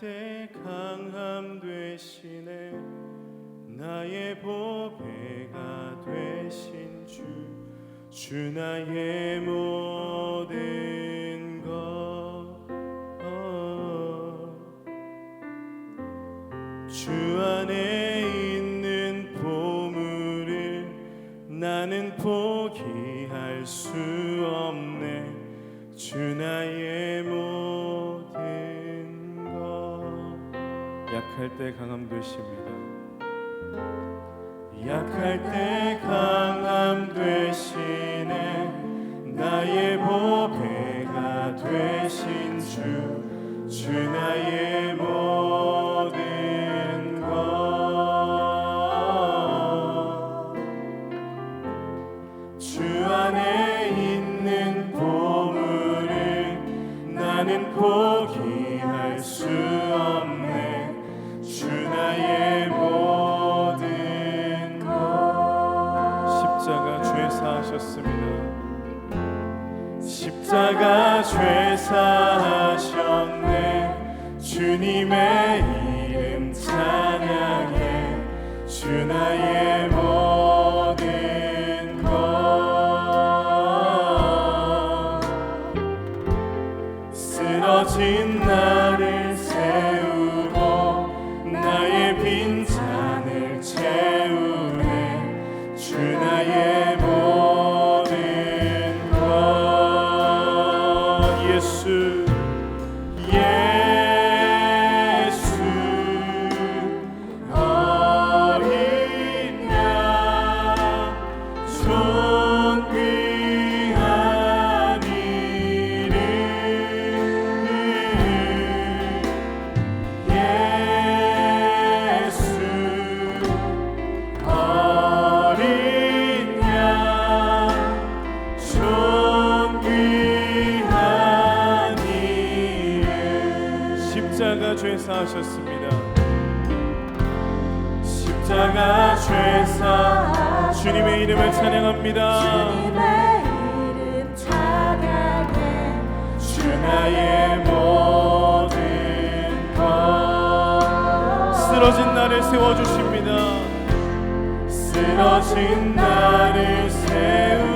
때 강함 되시네 나의 보배가 되신 주, 주 나의 모든 것. 어. 주 안에 있는 보물을 나는 포기할 수 없네. 주 나의 모 약할 때 강함 되십니다. 약할 때 강함 되시네 나의 보배가 되신 주, 주 나의 모 죄 사하셨습니다. 십자가 죄 나를 세워주십니다. 쓰러진 나를 세우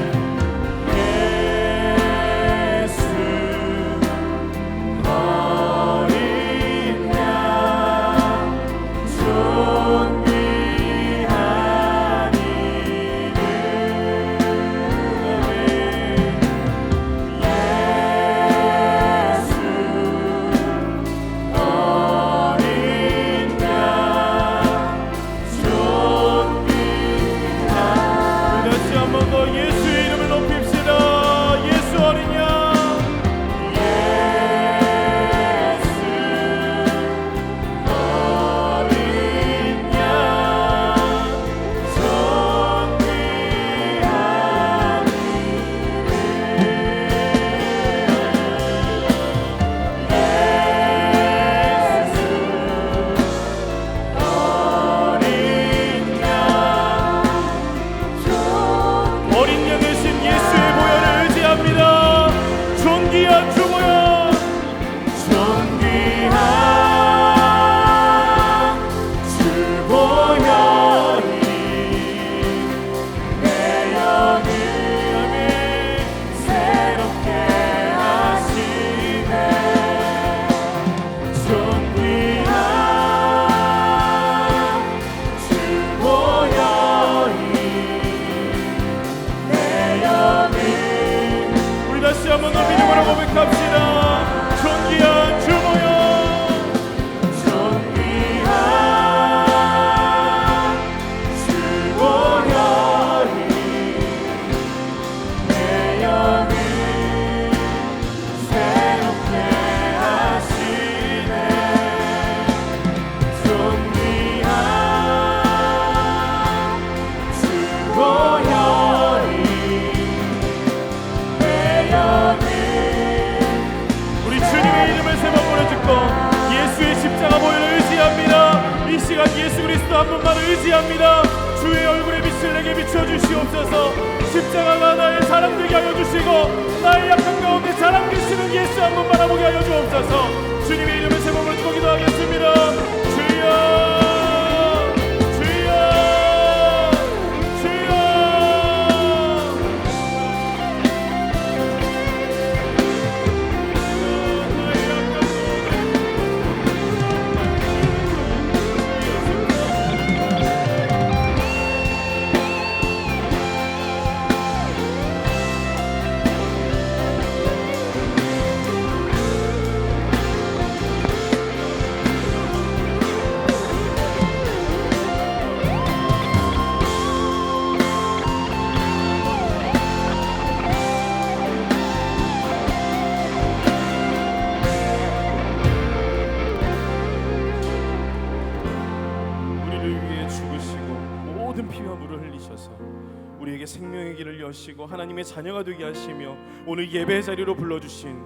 하나님의 자녀가 되게 하시며 오늘 예배의 자리로 불러주신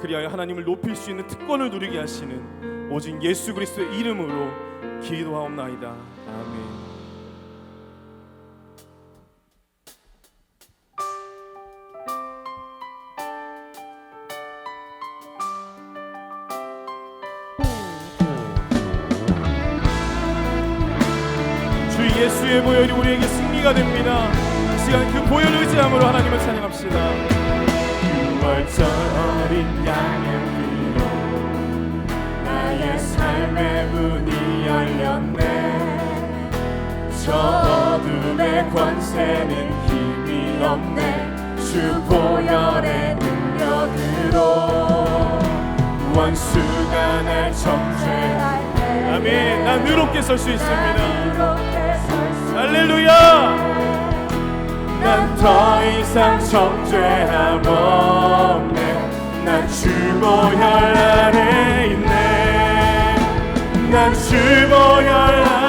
그리하여 하나님을 높일 수 있는 특권을 누리게 하시는 오직 예수 그리스도의 이름으로 기도하옵나이다. 권세는 힘이 없네. 주 보혈의 능력으로 원수가 날 정죄할 때 아멘. 난 의롭게 설 수 있습니다. 할렐루야. 난 더 이상 정죄함 없네. 난 주 보혈 안에 있네. 난 주 보혈 안에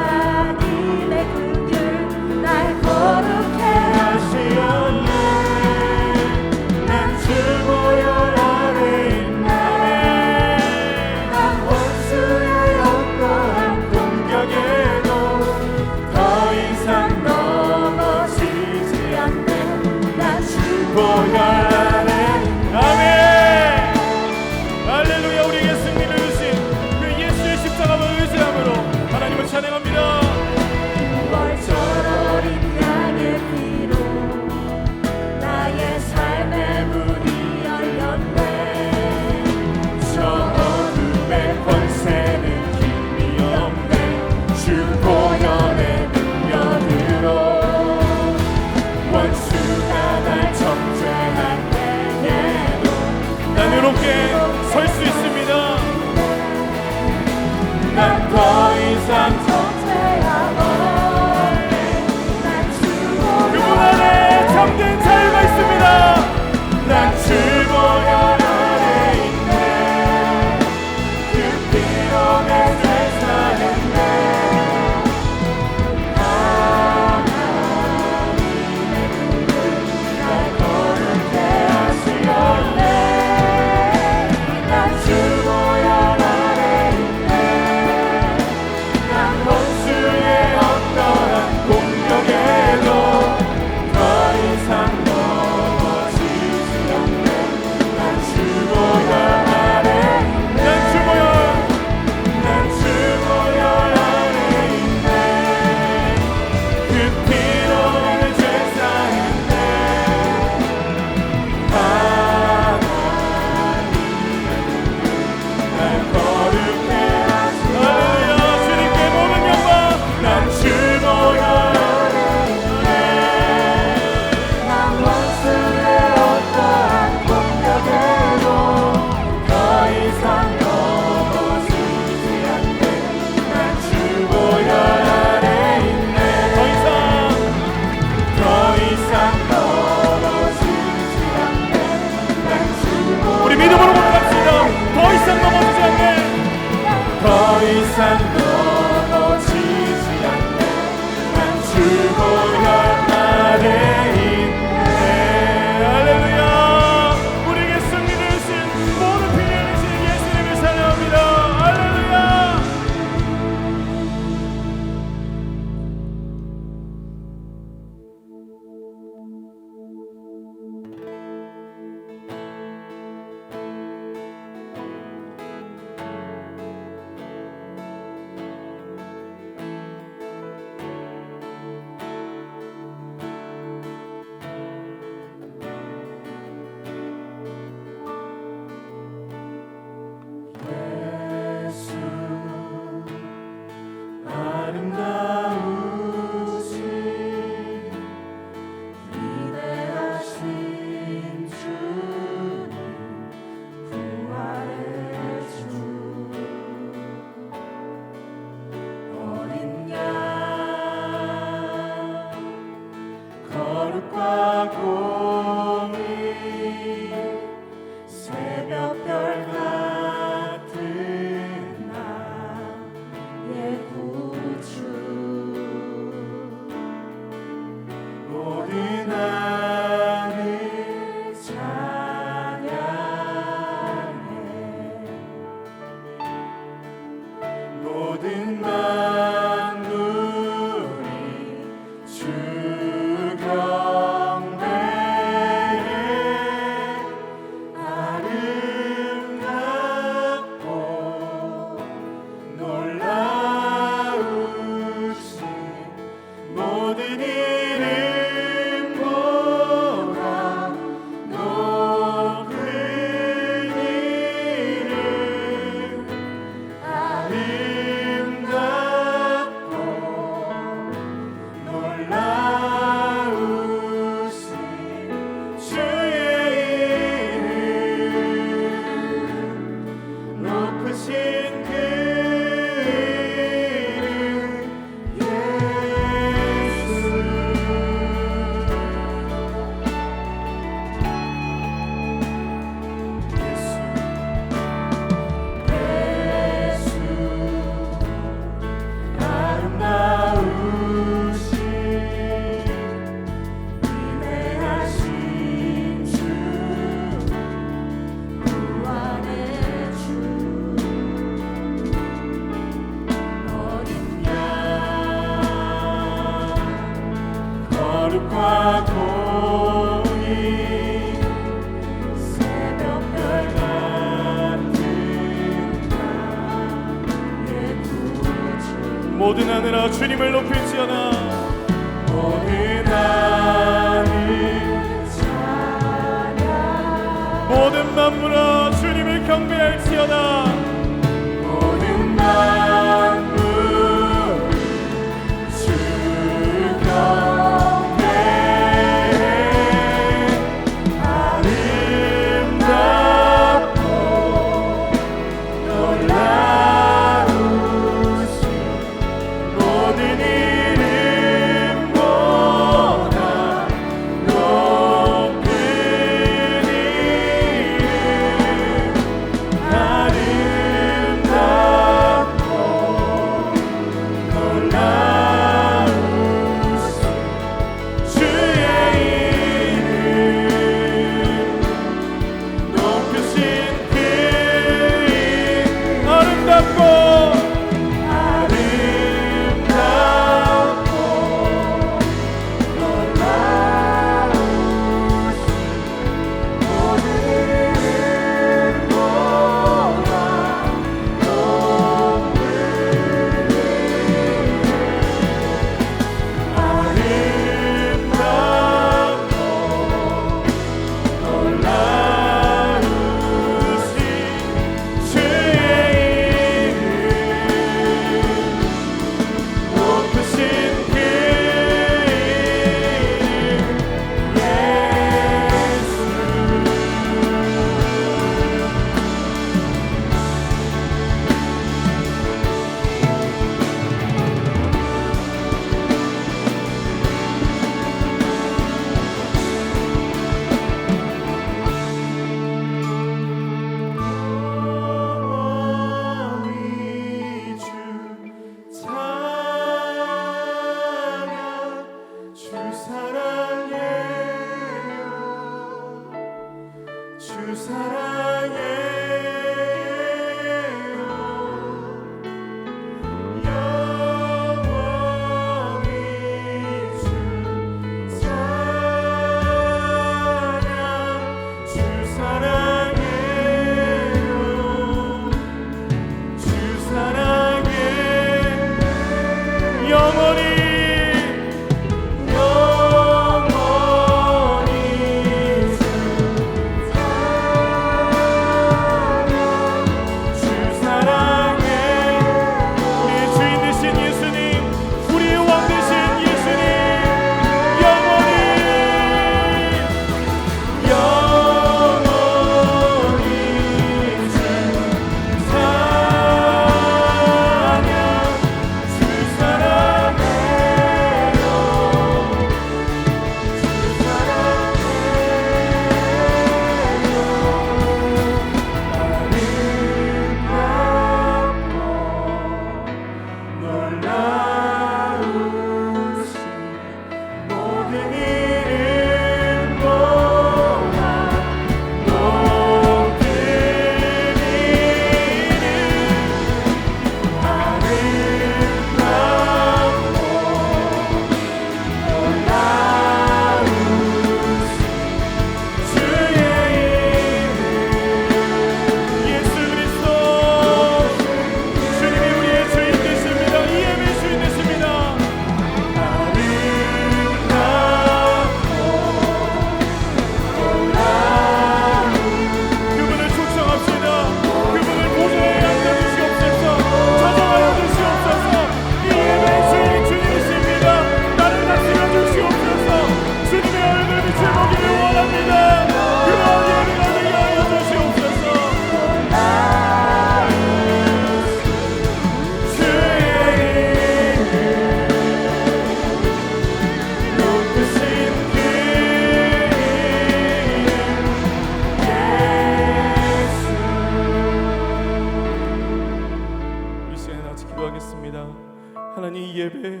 하나님 이 예배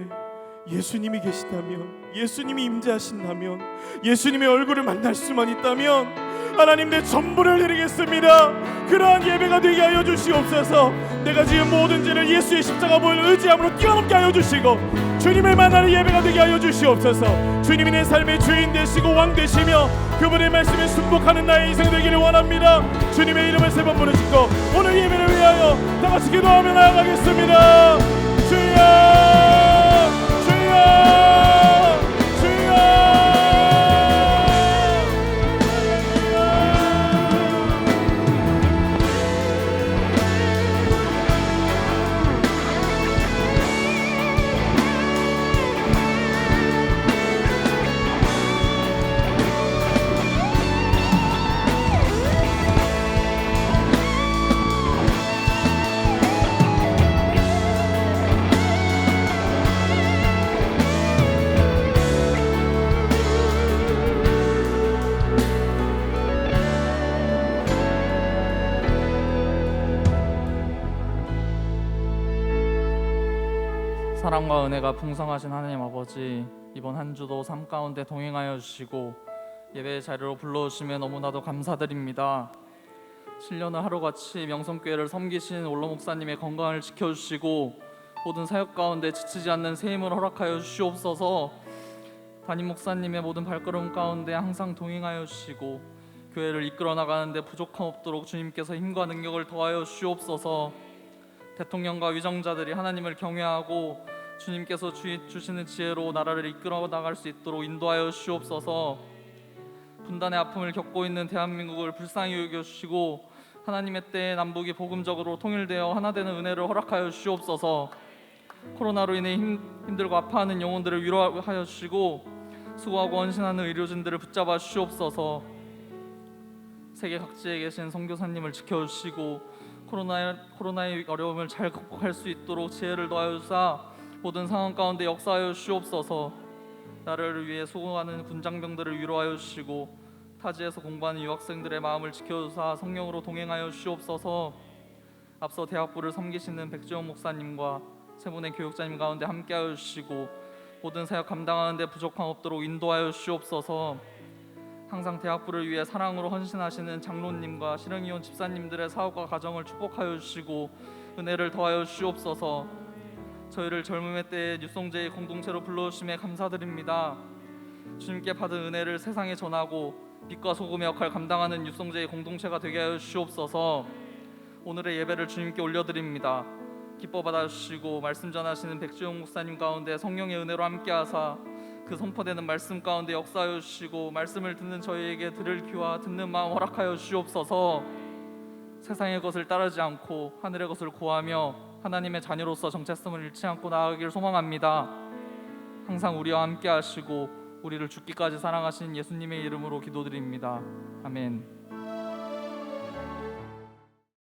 예수님이 계시다면 예수님이 임재하신다면 예수님의 얼굴을 만날 수만 있다면 하나님 내 전부를 드리겠습니다. 그러한 예배가 되게 하여 주시옵소서. 내가 지은 모든 죄를 예수의 십자가 보혈 의지함으로 뛰어넘게 하여 주시고 주님을 만나는 예배가 되게 하여 주시옵소서. 주님이 내 삶의 주인 되시고 왕 되시며 그분의 말씀에 순복하는 나의 인생 되기를 원합니다. 주님의 이름을 세 번 부르시고 오늘 예배를 위하여 다 같이 기도하며 나아가겠습니다 주여 주여 사랑과 은혜가 풍성하신 하나님 아버지 이번 한 주도 삶 가운데 동행하여 주시고 예배 자리로 불러주시면 너무나도 감사드립니다. 7년을 하루같이 명성교회를 섬기신 올로 목사님의 건강을 지켜주시고 모든 사역 가운데 지치지 않는 새 힘을 허락하여 주시옵소서 담임 목사님의 모든 발걸음 가운데 항상 동행하여 주시고 교회를 이끌어 나가는데 부족함 없도록 주님께서 힘과 능력을 더하여 주시옵소서 대통령과 위정자들이 하나님을 경외하고 주님께서 주, 주시는 지혜로 나라를 이끌어 나갈 수 있도록 인도하여 주시옵소서. 분단의 아픔을 겪고 있는 대한민국을 불쌍히 여겨 주시고 하나님의 때에 남북이 복음적으로 통일되어 하나 되는 은혜를 허락하여 주시옵소서. 코로나로 인해 힘, 힘들고 아파하는 영혼들을 위로하여 주시고 수고하고 헌신하는 의료진들을 붙잡아 주시옵소서. 세계 각지에 계신 선교사님을 지켜 주시고 코로나 코로나의 어려움을 잘 극복할 수 있도록 지혜를 더하여 주사 모든 상황 가운데 역사하여 주시옵소서. 나라를 위해 수고하는 군장병들을 위로하여 주시고 타지에서 공부하는 유학생들의 마음을 지켜주사 성령으로 동행하여 주시옵소서. 앞서 대학부를 섬기시는 백지원 목사님과 세 분의 교육자님 가운데 함께하여 주시고 모든 사역 감당하는데 부족함 없도록 인도하여 주시옵소서. 항상 대학부를 위해 사랑으로 헌신하시는 장로님과 실행위원 집사님들의 사업과 가정을 축복하여 주시고 은혜를 더하여 주시옵소서. 저희를 젊음의 때에 뉴송제의 공동체로 불러주심에 감사드립니다. 주님께 받은 은혜를 세상에 전하고 빛과 소금의 역할 감당하는 뉴송제의 공동체가 되게 하여 주시옵소서. 오늘의 예배를 주님께 올려드립니다. 기뻐 받아주시고 말씀 전하시는 백지용 목사님 가운데 성령의 은혜로 함께하사 그 선포되는 말씀 가운데 역사하여 주시고 말씀을 듣는 저희에게 들을 귀와 듣는 마음 허락하여 주시옵소서 세상의 것을 따르지 않고 하늘의 것을 구하며 하나님의 자녀로서 정체성을 잃지 않고 나아가길 소망합니다. 항상 우리와 함께 하시고 우리를 죽기까지 사랑하신 예수님의 이름으로 기도드립니다. 아멘